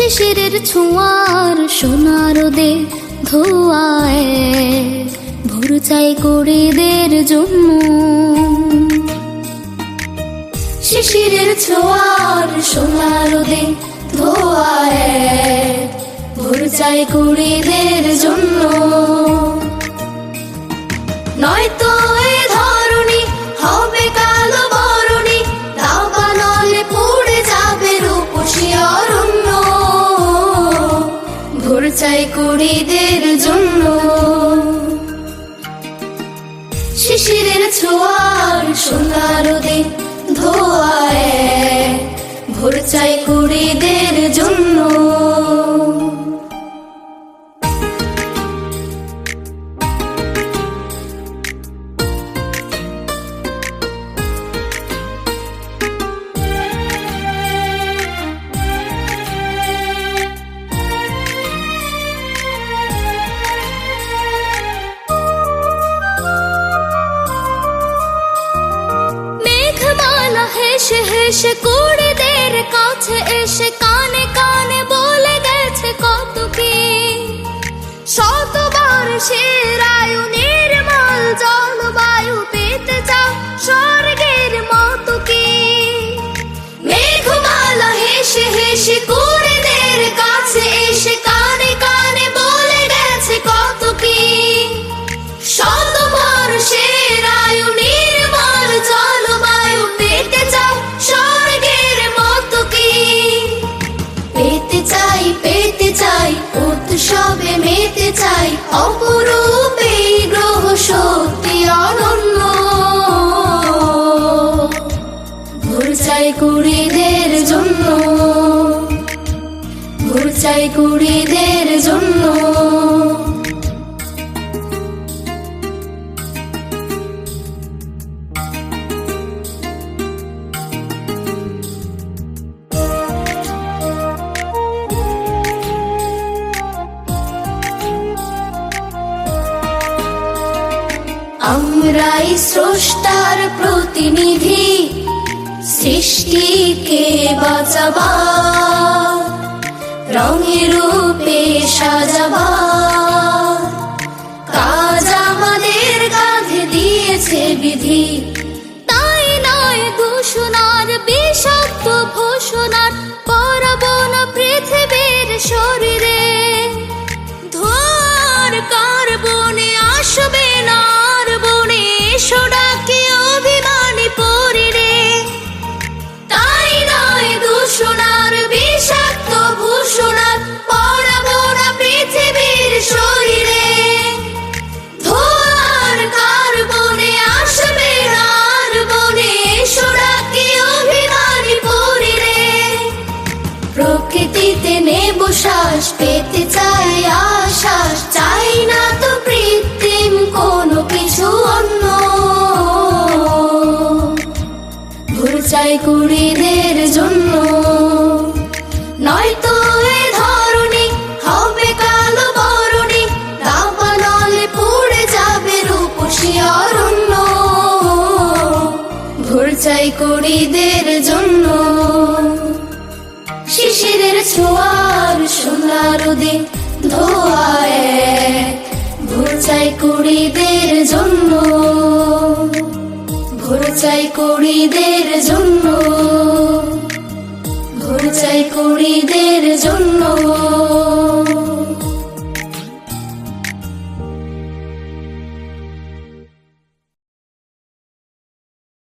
শিশিরের ছোঁয়ার সোনার দে ধোয়ায়। ভোর চাই কুড়িদের জন্য। শিশিরের ছোঁয়ার সোনার দে ধোয়ায়। ভোর চাই কুড়িদের জন্য। চাই কুড়িদের জন্য। শিশিরের ছোঁয়ার সোনার হেসে কুড়িদের কাছে এসে উৎসবে মেতে চাই অপরূপ গ্রহ শক্তি অনন্য। ভোর চাই কুড়িদের জন্য। ভোর চাই কুড়িদের জন্য। আমরাই স্রষ্টার প্রতিনিধি সৃষ্টিকে বাঁচাবা রঙে রূপে সাজাবা। কাজ আমাদের কাঁধে দিয়েছে বিধি নয়তো এ ধরণী হবে কালো বরণী পড়ে যাবে রূপসী অরণ্য। ভোর চাই কুড়িদের জন্য শিশিরের ছোঁয়ার সোনার দে ধোয়ায়। ভোর চাই কুড়িদের জন্য ভোর চাই কুড়িদের জন্য চাই কুড়িদের জন্য।